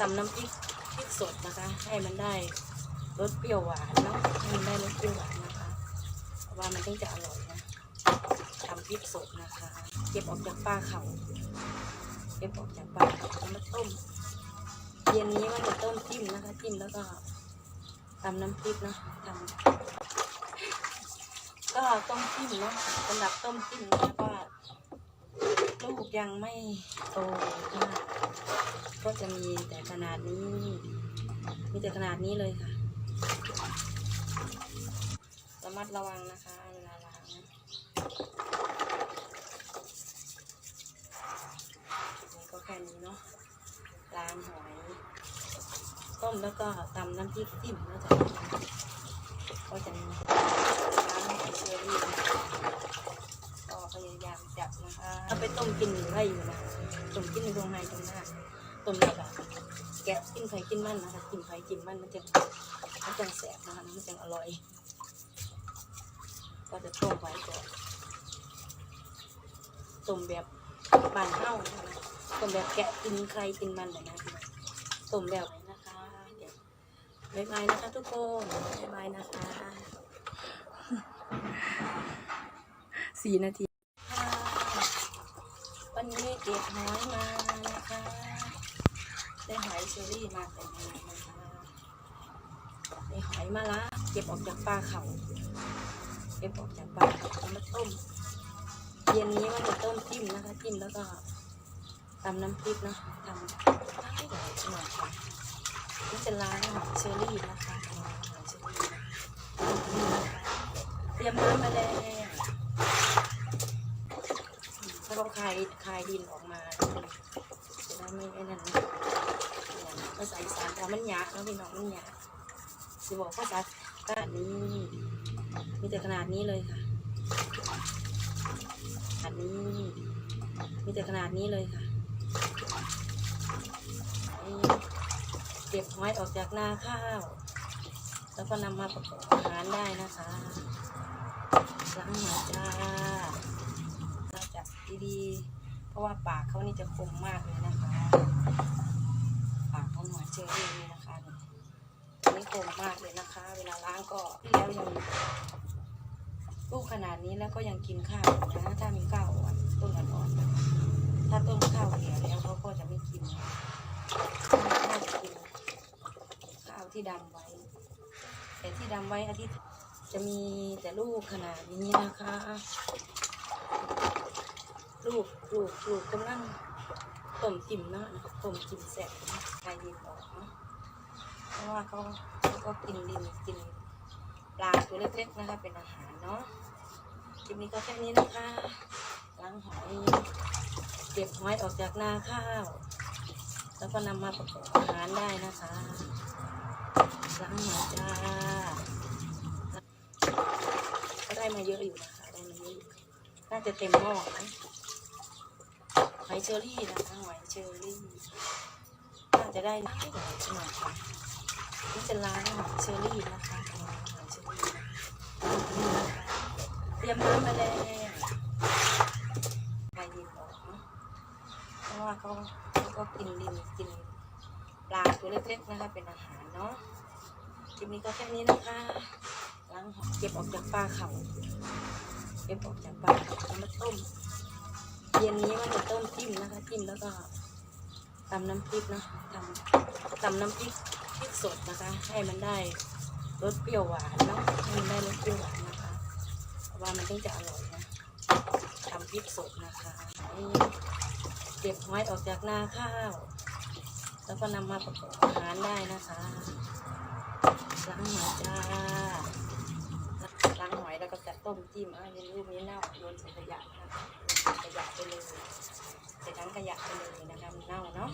ตำน้ำพริกพริกสดนะคะ ให้มันได้รสเปรี้ยวหวานเนาะให้มันได้รสเปรี้ยวหวานนะคะเพราะว่ามันถึงจะอร่อยนะทำพริกสดนะคะ เก็บออกจากปลาเขาเก็บออกจากปลาเขาเอามาต้มเย็นนี้ว่าจะต้มจิ้มนะคะจิ้มแล้วก็ตำน้ำพริกเนาะทำก็ต้มจิ้มเนาะสำหรับต้มจิ้มนะคะว่าลูกยังไม่โตมาก ก็จะมีแต่ขนาดนี้ มีแต่ขนาดนี้เลยค่ะ ระมัดระวังนะคะเวลาล้างก็แค่นี้เนาะ ล้างหอยต้มแล้วก็ตำน้ำพริกจิ้มแล้วจะก็จะมีล้างหอยเชอรี่ ยายามจับนะคะเอาไปต้มกินได้อยู่นะต้มกินในโรงไห้ตรงหน้าต้มแล้วก็แกะกินไข่กินมันนะคะกินไข่กินมันมันจะมันจะแสบนะคะมันจะอร่อย ก็จะต้มไว้ก่อนต้มแบบบานเน่านะคะต้มแบบแกะกินไข่กินมันเลยนะต้มแบบไหนนะคะเดี๋ยวบ๊ายบายนะคะทุกคนบ๊ายบายนะคะสี่นาที เก็บหอยมานะคะ ได้หอยเชอรี่มาแต่ไหนนะคะได้หอยมาละเก็บออกจากปลาเขาเก็บออกจากปลาเขาเอามาต้ม เย็นนี้ว่าจะต้มจิ้มนะคะจิ้มแล้วก็ตำน้ำพริกนะทำให้หน่อยหน่อยค่ะนี่จะล้างหอยเชอรี่นะคะล้างหอยเชอรี่นะคะเตรียมน้ำมาแล้ว ถ้าเราคลายคลายดินออกมาจะได้ไม่ไอ้นั่นภาษาอีสานเรามันยากเนาะพี่น้องมันยากจะบอกภาษาขนาดนี้มีแต่ขนาดนี้เลยค่ะขนาดนี้มีแต่ขนาดนี้เลยค่ะเก็บหอยออกจากนาข้าว แล้วก็นำมาประกอบอาหารได้นะคะล้างหอยจ้า ดีๆ เพราะว่าปากเขานี่จะคมมากเลยนะคะ ปากเขาหน่อยเจอรี่นี่นะคะนี่นี่คมมากเลยนะคะ เวลาล้างก็แล้วยังลูกขนาดนี้แล้วก็ยังกินข้าวนะถ้ามีข้าวอ่อนต้นอ่อนๆถ้าต้นข้าวแก่แล้วเขาก็จะไม่กินน่าจะกินข้าวที่ดำไว้ แต่ที่ดำไว้อาทิตย์จะมีแต่ลูกขนาดนี้นะคะ ลูกลูกลูกกำลังต้มจิ้มเนาะต้มจิ้มแสบนะใครดีบอกเนาะเพราะว่าเขาเขาก็กินดินกินปลาตัวเล็กๆนะคะเป็นอาหารเนาะคลิปนี้ก็แค่นี้นะคะล้างหอยเก็บหอยออกจากนาข้าว แล้วก็นำมาประกอบอาหารได้นะคะล้างหอยจ้าก็ได้มาเยอะอยู่นะคะได้มาเยอะอยู่น่าจะเต็มหม้อนะ หอยเชอรี่นะคะหอยเชอรี่น่าจะได้หน่อยหน่อยค่ะนี่จะล้างหอยเชอรี่นะคะหอยเชอรี่นะนี่นะคะเตรียมน้ำมาแล้วใครดีบอกเนาะเพราะว่าเขาเขาก็กินดินกินปลาตัวเล็กๆนะคะเป็นอาหารเนาะคลิปนี้ก็แค่นี้นะคะล้างหอยเก็บออกจากปลาเขาเก็บออกจากปลาเขาเอามาต้ม เย็นนี้ว่าจะต้มจิ้มนะคะจิ้มแล้วก็ตำน้ำพริกเนาะทำตำน้ำพริกพริกสดนะคะ ให้มันได้รสเปรี้ยวหวานเนาะให้มันได้รสเปรี้ยวหวานนะคะเพราะว่ามันถึงจะอร่อยนะทำพริกสดนะคะนี่เก็บหอยออกจากนาข้าว แล้วก็นำมาประกอบอาหารได้นะคะล้างหอยจ้าล้างหอยแล้วก็จะ ต้มจิ้มอะเห็นรูปนี้เน่าโยนใส่ขยะนะคะขยะไปเลยใส่ทั้งขยะไปเลยนะคะมันเน่าเนาะ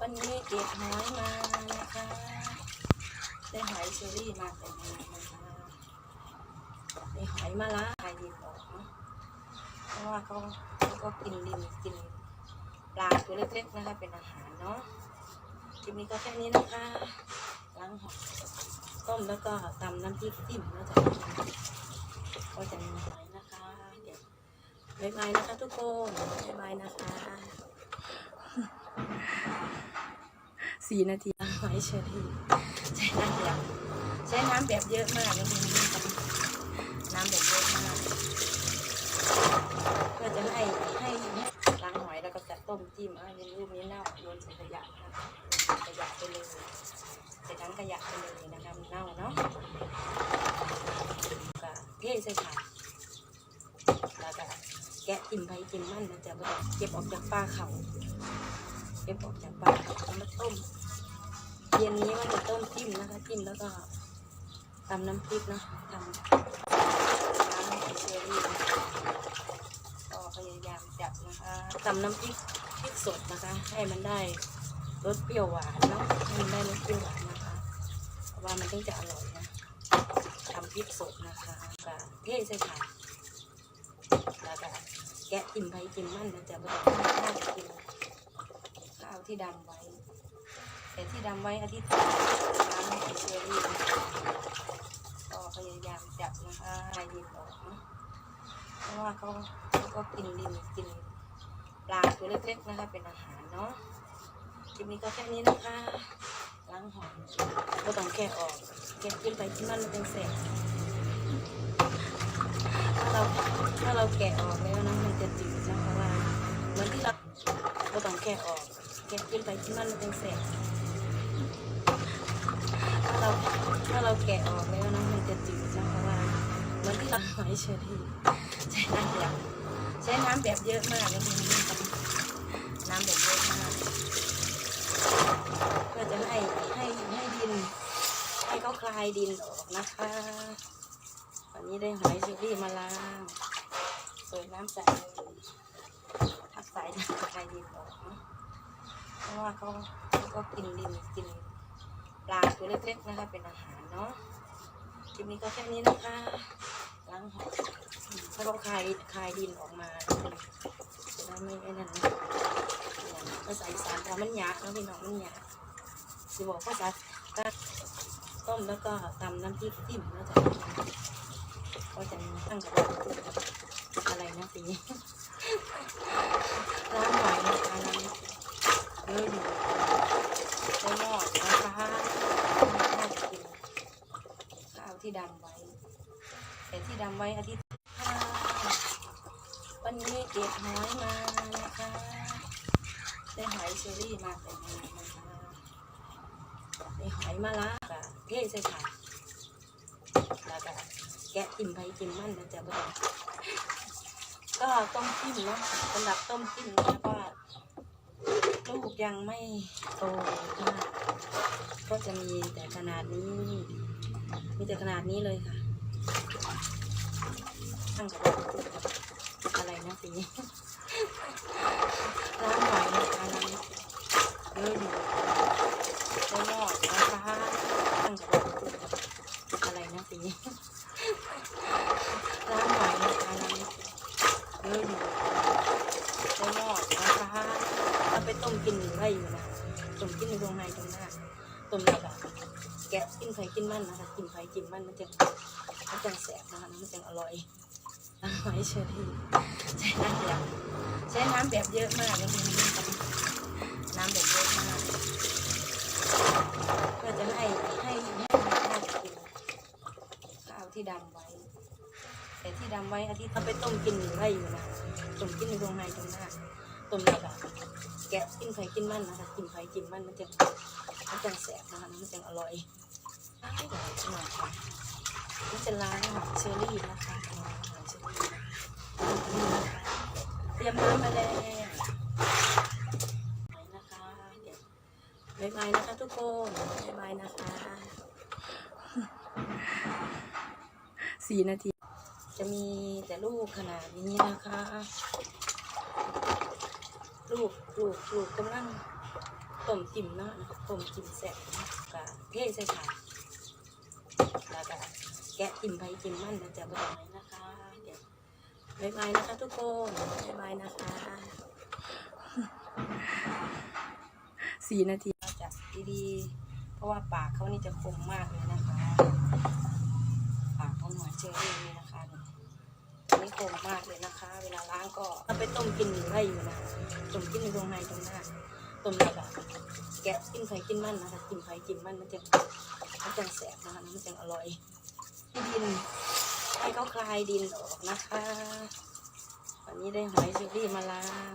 วันนี้เก็บหอยมานะคะได้หอยเชอรี่มาแต่ไหนนะคะได้หอยมาละใครดีบอกเนาะเพราะว่าเขาเขาก็กินดินกินปลาตัวเล็กๆนะคะเป็นอาหารเนาะคลิปนี้ก็แค่นี้นะคะล้างหอย ต้มแล้วก็ตำน้ำพริกจิ้มแล้วจะก็จะมีหอยนะคะเดี๋ยวบ๊ายบายนะคะทุกคนบ๊ายบายนะคะสี่นาทีหอยเชอรี่ใช้น้ำแบบใช้น้ำแบบเยอะมากนะคุณน้ำแบบเยอะมากเพื่อจะให้ให้ล้างหอยแล้วก็จะต้มจิ้มอะเป็นรูปนี้เน่าโยนใส่ขยะนะคะโยนใส่ขยะไปเลย ใส่ทั้งขยะไปเลยนะคะมันเน่าเนาะก็เทใส่ถาดแล้วก็แกะจิ้มไปจิ้มมันนะบ่ต้องเก็บออกจากปลาเขาเก็บออกจากปลาเขาเอามาต้มเย็นนี้ว่าจะต้มจิ้มนะคะจิ้มแล้วก็ตำน้ำพริกเนาะทำน้ำเชอรี่ก็พยายามจับนะคะตำน้ำพริกพริกสดนะคะ ให้มันได้รสเปรี้ยวหวานเนาะให้มันได้รสเปรี้ยวหวาน ว่ามันถึงจะอร่อยนะทำพริกสดนะคะกับเทศใส่ถาดแล้วก็แกะจิ้มไปจิ้มมันมันจะไม่ต้องข้าวกินข้าวที่ดำไว้ แต่ที่ดำไว้อาทิตย์น้ำหอยเชอรี่ก็พยายามจับนะคะให้หยิบออกเนะเพราะว่าเขาเขาก็กินดินกินปลาตัวเล็กๆนะคะเป็นอาหารเนาะคลิปนี้ก็แค่นี้นะคะ ล้างหอยก็ต้องแกะออกแกะกินไปที่มันมันเป็นเศษถ้าเราถ้าเราแกะออกแล้วนะมันจะจืดนะเพราะว่าเหมือนที่เราก็ต้องแกะออกแกะกินไปที่มันมันเป็นเศษถ้าเราถ้าเราแกะออกแล้วนะมันจะจืดนะเพราะว่าเหมือนที่เราหอยเชอรี่ใช้น้ำแบบใช้น้ำแบบเยอะมากนะคุณผู้ชมน้ำแบบเยอะมาก เพื่อจะให้ให้ให้ดิน ให้เขาคลายดินออกนะคะวันนี้ได้หอยเชอรี่มาล้างเปิดน้ำใส่เลยทักสายน้ำคลายดินออกเนะเพราะว่าเขาเขาก็กินดินกินปลาตัวเล็กๆนะคะเป็นอาหารเนาะคลิปนี้ก็แค่นี้นะคะล้างหอยถ้าเราคลายคลายดินออกมาจะได้ไม่ไอ้นั่นนะาษาอีสานแต่มันยาบแล้วพี่น้องมันยาบสิบอกภาษาก็ต้มแล้วก็ตำน้ำพริกจิ้มแล้วจะก็จะตั้งกระบอกอะไรนะทีนี้ร้านหอยนะคะร้านเยอะอยู่ใช้หม้อนะคะน่าจะกินข้าที่ดำไว้ แต่ที่ดำไว้อาทิตย์วันนี้เก็บหอยมานะคะ ได้หอยเชอรี่มาแต่มานะคะได้หอยมาละกะเทใส่ถาดแล้วก็แกะจิ้มไปจิ้มมันมันจะบ่ต้องก็ต้มจิ้มเนาะสำหรับต้มจิ้มนะว่าลูกยังไม่โตมากก็จะมีแต่ขนาดนี้ มีแต่ขนาดนี้เลยค่ะตั้งกระบอกอะไรนะทีนี้ร้านหอยนะคะร้านเยอะอยู่ใช้หม้อนะคะตั้งกระบอกอะไรนะทีนี้ร้านหอยนะคะร้านเยอะอยู่ใช้หม้อนะคะเอาไปต้มกินได้อยู่นะ ต้มกินในโรงงานตรงหน้าต้มแล้วก็แกะกินไข่กินมันนะคะกินไข่กินมันมันจะมันจะแสบนะคะมันจะอร่อยน้ำหอยเชอรี่ใช้น้ำแบบใช้น้ำแบบเยอะมากนะคะน้ำแบบเยอะมากเพื่อจะให้ให้ให้ข้าวกินข้าวที่ดำไว้ แต่ที่ดำไว้อาทิตย์เอาไปต้มกินได้อยู่นะต้มกินในโรงงานตรงหน้าต้มแล้วก็ แกะกินไข่กินมันนะคะกินไข่กินมันมันจะมันจะแสบนะคะมันจะอร่อยอร่อยจังเลยค่ะนี่จะล้างหอยเชอรี่นะคะหอยเชอรี่นี่นะคะเตรียมน้ำมาแล้วนะคะเดี๋ยวบ๊ายบายนะคะทุกคนบ๊ายบายนะคะสี่นาที จะมีแต่ลูกขนาดนี้นะคะ ลูก ลูกลูกกำลังต้มจิ้มเนาะต้มจิ้มแซ่บกับเทใส่ถาดแล้วก็แกะจิ้มไปจิ้มมันมันจะบ่ต้องไหนนะคะบ๊ายบายนะคะทุกคนบ๊ายบายนะคะสี่นาทีจับดีๆ เพราะว่าปากเขานี่จะคมมากเลยนะคะ ปากเขาหน่อยเจอเองนี่นะคะนี่ตอนนี้ค มมากเลยนะคะ เวลางก็เอาไปต้มกินได้อยู่นะต้มกินในตรงในตรงหน้าต้มแล้วก็แกะกินไข่กินมันนะคะกินไข่กินมันมันจะมันจะแสบนะคะมันจะอร่อยดินให้เขาคลายดินออกนะคะวันนี้ได้หอยเชอรี่มาล้าง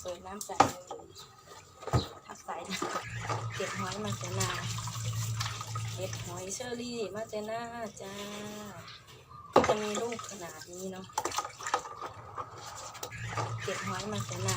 เปิดน้ำใส่ทักใส่เก็บหอยมาแต่นาเก็บหอยเชอรี่มาแต่นาจ้าจะมีลูกขนาดนี้เนาะ เก็บหอยมาแต่นา